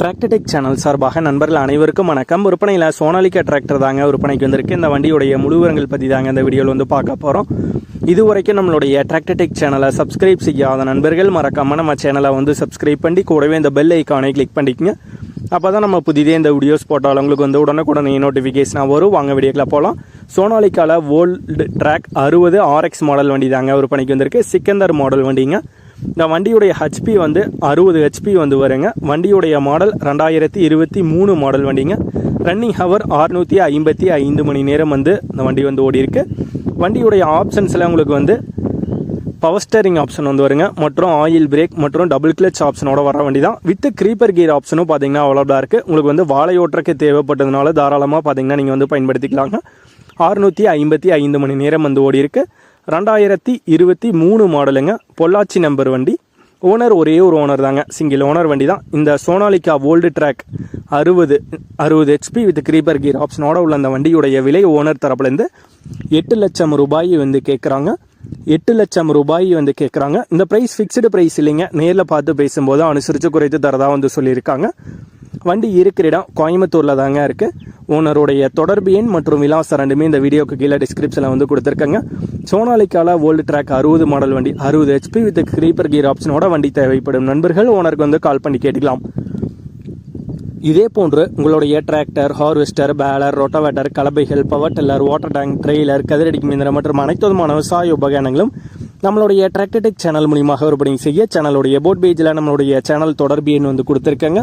Tractor Tech channel சார்பாக நண்பர்கள் அனைவருக்கும் வணக்கம். விற்பனையில் சோனாலிக்கா டிராக்டர் தாங்க விற்பனைக்கு வந்திருக்கு. இந்த வண்டியுடைய முழுவரங்கள் பற்றி தாங்க இந்த வீடியோவில் வந்து பார்க்க போகிறோம் இது வரைக்கும் நம்மளுடைய டிராக்டர்டெக் சேனலை சப்ஸ்கிரைப் செய்யாத நண்பர்கள் மறக்காமல் நம்ம சேனலை வந்து சப்ஸ்கிரைப் பண்ணி கூடவே இந்த பெல் ஐக்கானை கிளிக் பண்ணிக்கங்க. அப்போ தான் நம்ம புதிதே இந்த வீடியோஸ் போட்டால் உங்களுக்கு வந்து உடனுக்குடனே நோட்டிஃபிகேஷனாக வரும். வாங்க வீடியோக்கில் போகலாம் சோனாலிக்காவில் வேர்ல்டு ட்ராக் அறுபது ஆர்எக்ஸ் மாடல் வண்டி தாங்க விற்பனைக்கு வந்திருக்கு. சிக்கந்தர் மாடல் வண்டிங்க. இந்த வண்டியுடைய ஹெச்பி வந்து அறுபது ஹெச்பி வந்து வருங்க. வண்டியுடைய மாடல் ரெண்டாயிரத்தி இருபத்தி மூணு மாடல் வண்டிங்க. ரன்னிங் ஹவர் அறுநூற்றி ஐம்பத்தி ஐந்து மணி நேரம் வந்து இந்த வண்டி வந்து ஓடி இருக்கு வண்டியுடைய ஆப்ஷன்ஸில் உங்களுக்கு வந்து பவர் ஸ்டேரிங் ஆப்ஷன் வந்து வருங்க. மற்றும் ஆயில் பிரேக் மற்றும் டபுள் கிளச் ஆப்ஷனோட வர வண்டி தான் வித் க்ரீப்பர் கியர் ஆப்ஷனும் பார்த்தீங்கன்னா அவைலபிளாக இருக்குது உங்களுக்கு வந்து வாழை ஓட்டுறக்கு தேவைப்பட்டதுனால தாராளமாக பார்த்தீங்கன்னா நீங்கள் வந்து பயன்படுத்திக்கலாங்க. அறுநூற்றி ஐம்பத்தி ஐந்து மணி நேரம் வந்து ஓடி இருக்குது ரெண்டாயிரத்தி இருபத்தி மூணு மாடலுங்க. பொள்ளாச்சி நம்பர் வண்டி. ஓனர் ஒரே ஒரு ஓனர் தாங்க. சிங்கிள் ஓனர் வண்டி தான். இந்த சோனாலிகா ஓல்டு ட்ராக் அறுபது அறுபது ஹெச்பி வித் க்ரீப்பர் கியர் ஆப்ஷனோட உள்ள அந்த வண்டியுடைய விலை ஓனர் தரப்புலேருந்து எட்டு லட்சம் ரூபாய் வந்து கேட்குறாங்க எட்டு லட்சம் ரூபாய் வந்து கேட்குறாங்க இந்த ப்ரைஸ் ஃபிக்ஸ்டு ப்ரைஸ் இல்லைங்க. நேரில் பார்த்து பேசும்போது அனுசரித்து குறைத்து தரதாக வந்து சொல்லியிருக்காங்க. வண்டி இருக்கிற இடம் கோயம்புத்தூரில் தாங்க இருக்குது ஓனருடைய தொடர்பு எண் மற்றும் விலாசம் ரெண்டுமே இந்த வீடியோக்கு கீழே டிஸ்கிரிப்ஷனில் வந்து கொடுத்துருக்காங்க. சோனாலிக்கால ஓல்டு ட்ராக் அறுபது மாடல் வண்டி அறுபது ஹெச்பி வித் க்ரீப்பர் கியர் ஆப்ஷனோட வண்டி தேவைப்படும். நண்பர்கள் ஓனருக்கு வந்து கால் பண்ணி கேட்டுக்கலாம். இதே போன்று உங்களுடைய tractor harvester baler rotavator கலபைகள் power tiller water tank trailer கதிரடிக்கு மிந்திரம் மற்றும் அனைத்து விதமான விவசாய உபகரணங்களும் நம்மளுடைய டிராக்டர்டெக் சேனல் மூலியமாக விற்பனை செய்ய சேனலுடைய போட் பேஜில் நம்மளுடைய சேனல் தொடர்பு எண் வந்து கொடுத்துருக்காங்க.